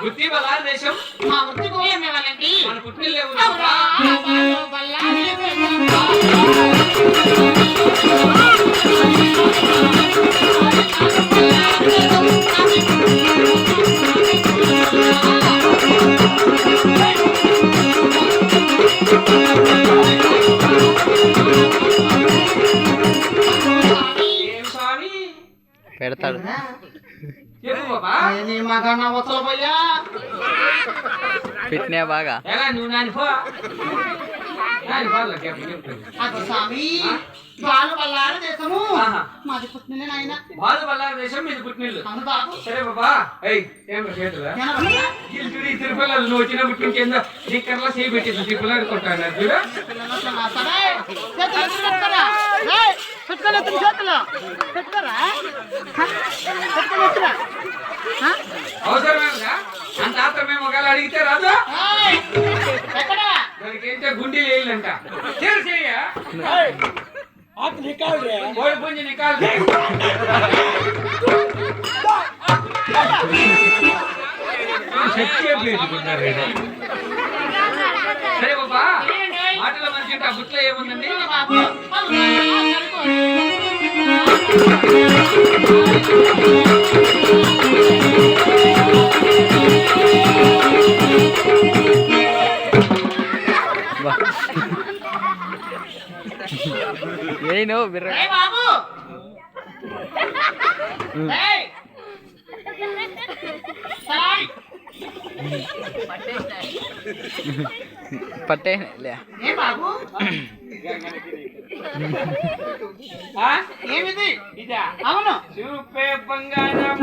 బుద్ధి బలా దేశం మా వృత్తి పోయే వాళ్ళండి మన పుట్టిల్లు అవురా, పెడతాడు చెప్పు బాబా? నీ మగన్న వసల పోయా ఫిట్నే బాగా. ఎలా నువ్వు నాని పో. నాని పోలే చెప్పు చెప్పు. అటు స్వామి బాలు బల్లారి దేశము. మాది పుట్టిన నాయన. బాలు బల్లా దేశం మీది బాబు. సరే బాబా చేతులా? తిరుపతిలో నువ్వు వచ్చినప్పుడు ఇంకేందో స్టిక్కర్లో చేయి పెట్టేసి తిప్పులు ఆడుకుంటాను చూడు. అవసరమేగా అంత ఆత్రమే ఒకవేళ అడిగితే రాదు దానికి ఏంటో గుండీ. సత్య పెట్టుకున్నారు ఈడ. సరే బాబా మాటల మంచి ఆ బుట్లో ఏముందండి ఏను బిర్ర. బాబు! పట్టే లే. ఏ బాబు? ఆ? ఏమిది? ఇదా. అవును. చూపే బంగారం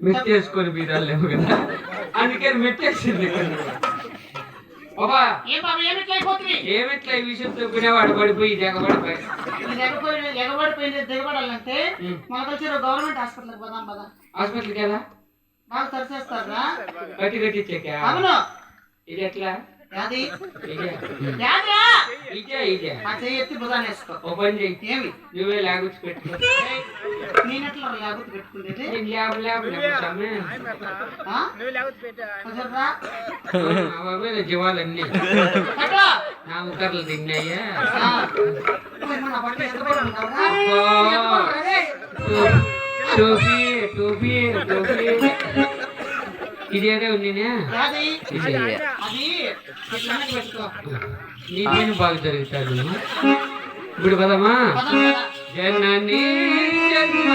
మెట్టేసుకొని బీరాలేము కదా. అందుకని మెట్టేసింది బాబా ఏ బాబు ఏమిట్లా ఈ విషయం చెప్పినవాడు పడిపోయి ఎగబడి ఎగబడిపోయింది దిగబడాలంటే. మనకు వచ్చి గవర్నమెంట్ హాస్పిటల్కి పోదాం పదా. హాస్పిటల్ కదా బాగా సరిచేస్తారా గట్టి కట్టించాక అవును. ఇది ఎట్లా? యాది ఇదే యాదిరా ఇదే ఇదే ఆ ఎత్తి వేసుకో. ఏమి? నువ్వే లాగుచ్చి పెట్టుకో. నేను ల్యాబ్ ల్యాబ్. అవే జీవాలన్నీ. నా ముక్కర్లు తిన్నాయా? ఆ. మరి మన బట్టలు ఎత్తుకోవడం కావాలా? అబ్బా. ఎత్తుకోవడం రే. టోపీ టోపీ టోపీ. ఇదేదో ఉందినే యాది ఇది. అది. ఇట్లా వెనక్కి పెట్టుకో నీకేం బాగా జరుగుతాడు ఇప్పుడు పదమ్మా. జనని జన్మ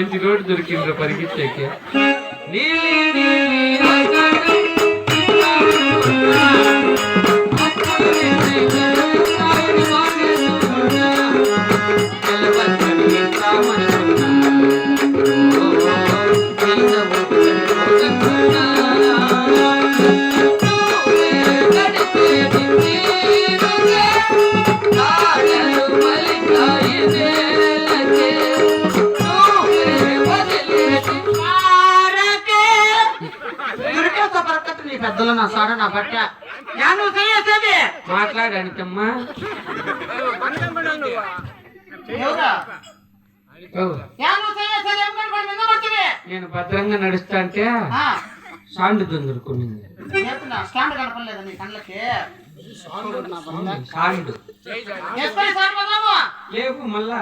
మంచి రోడ్డు దొరికిండ్రు పరిగెత్తాక నీలి పరకట్టు నీ సాడ నా బట్ట. మాట్లాడానికమ్మా. నేను భద్రంగా నడుస్తా అంటే సాండ్ దొందరుకునింది చెప్తున్నా స్టాండ్ కనపడలేదు నీ కళ్ళకి? సాండ్. ఎస్పై సార్ పదాము. లేపు మళ్ళా.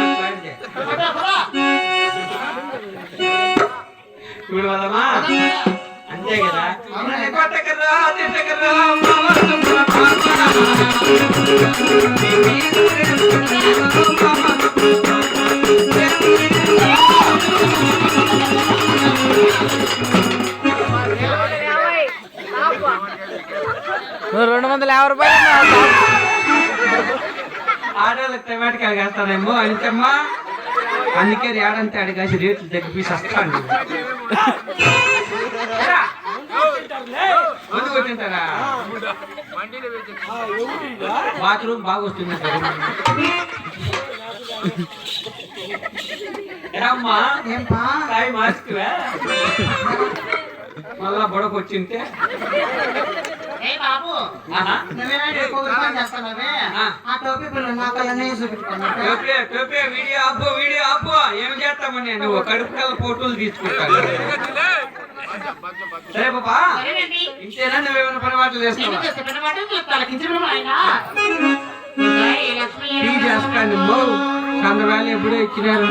మాట్లాడితే రెండు వందల యాభై రూపాయలు ఆడవాళ్ళు తెమాటికి అడిగేస్తానేమో అంతేమ్మా? అందుకే రేడంతా అడిగేసి రేట్లు తగ్గిపోయి వస్తాను బాత్రూమ్ బాగా వస్తుంది అమ్మా ఏంపా సాయి మాస్క్ మళ్ళా బొడకు వచ్చింటే ఏ బాబు. ఆహా. నువ్వేనా ఎక్కువ పని చేస్తున్నావే ఆ. ఆ టోపీ పిల్లలు నా కళ్ళనే చూపించుకున్నావు టోపీ టోపీ వీడియో ఆపు వీడియో ఆపు. ఏం కడుపు ఫోటోలు తీసుకుంటాను సరే ఇంతేనా? నువ్వేమైనా చేస్తావా? ఎప్పుడో ఇచ్చినారు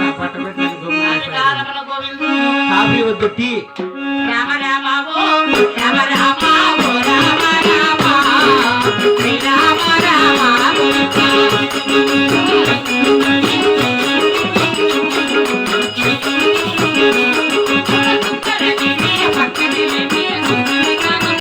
కాఫీ వద్దు టీ. రామ రామ బాబు